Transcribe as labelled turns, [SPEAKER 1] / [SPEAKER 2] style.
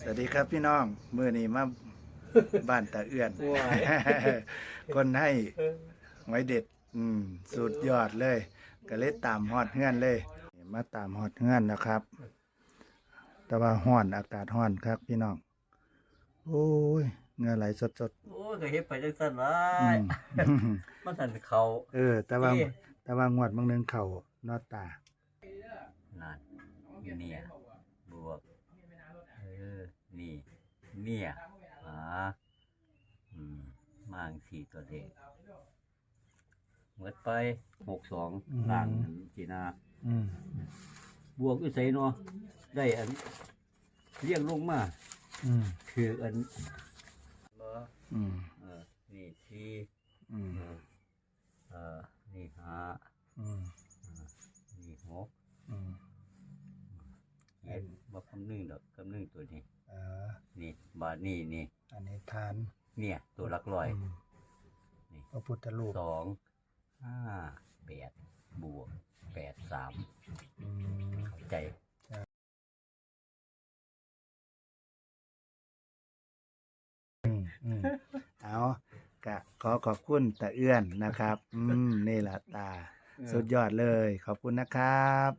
[SPEAKER 1] สวัสดีครับพี่น้องมือนี้มาบ้านตาเอื้อน
[SPEAKER 2] ว้าย
[SPEAKER 1] คนให้ไว้เด็ด อืมสุดยอดเลย ก็เลยตามฮอดเฮือนเลย มาตามฮอดเฮือนนะครับ แต่ว่าห้อนอากาศห้อนครับพี่น้อง โอ้ยเหงื่อไหลสด
[SPEAKER 2] โอ้ยก็เฮ็ดไปจังซั่นวะ
[SPEAKER 1] ๆอืม
[SPEAKER 2] มันทันเขา
[SPEAKER 1] เออ แต่ว่า
[SPEAKER 2] นี่
[SPEAKER 1] แต่ว่างวดบางนึงเข่านอดตา
[SPEAKER 2] นั่นเนี่ยบวกเออนี่ เนี่ยอ่าอืมมางสี่ตัวเด็กหมดไปหกสอง
[SPEAKER 1] อืม
[SPEAKER 2] ล่างจีนา
[SPEAKER 1] อืม
[SPEAKER 2] บวกอยู่ไสเนาะได้อันเรียงลงมา
[SPEAKER 1] อืม
[SPEAKER 2] คืออัน
[SPEAKER 1] อืม
[SPEAKER 2] เออนี่สี่
[SPEAKER 1] อืม
[SPEAKER 2] เออเออนี่ห้า
[SPEAKER 1] อืม
[SPEAKER 2] นี่หก
[SPEAKER 1] อืม
[SPEAKER 2] เห็นบ่คำนึงดอกคำนึงตัวนี้
[SPEAKER 1] เออ
[SPEAKER 2] นี่ บาทนี่นี่
[SPEAKER 1] อันนี้ทาน
[SPEAKER 2] เนี่ย ตัวหลักร้อย
[SPEAKER 1] ม
[SPEAKER 2] นี่
[SPEAKER 1] พระพุทธรูป
[SPEAKER 2] สองห้าแปดบวกแปดสาม
[SPEAKER 1] อืม
[SPEAKER 2] เข้าใจ
[SPEAKER 1] อืมอืมเอากะขอขอบคุณตาเอื้อนนะครับ อืม นี่แหละตา สุดยอดเลย ขอบคุณนะครับ